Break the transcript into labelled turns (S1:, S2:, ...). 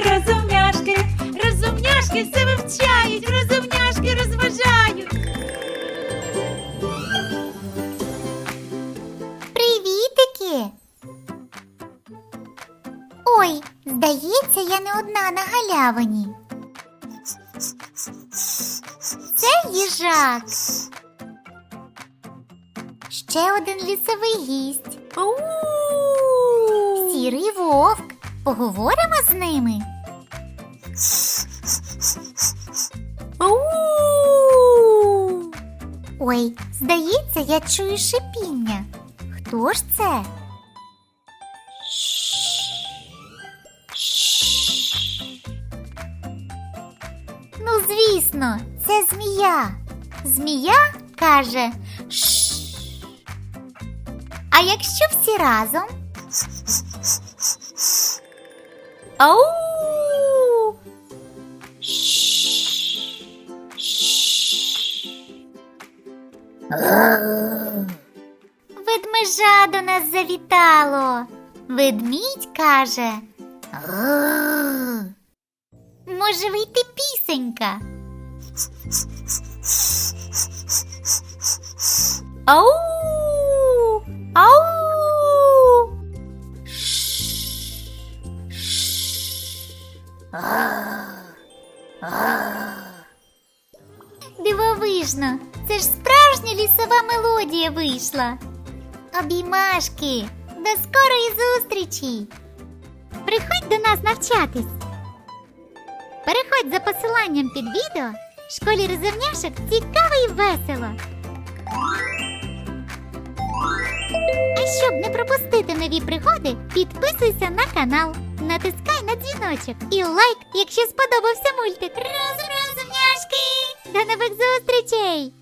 S1: розумняшки, розумняшки все вивчають, розумняшки розважають.
S2: Привітики! Ой, здається, я не одна на галявині. Це їжак. Ще один лісовий гість. Сірий вовк. Поговоримо з ними. Ой, здається, я чую шипіння. Хто ж це? Ну, звісно, це змія. Змія каже «Шш». А якщо всі разом? Ау! Ведмежа до нас завітало. Ведмідь каже. Може вийти пісенька. Ау! Ау! Дивовижно, це ж справжня лісова мелодія вийшла. Обіймашки, до скорої зустрічі! Приходь до нас навчатись. Переходь за посиланням під відео. В Школі розумняшок цікаво і весело. А щоб не пропустити нові пригоди, підписуйся на канал, натискай на дзвіночок і лайк, якщо сподобався мультик. Разом розумняшки! До нових зустрічей!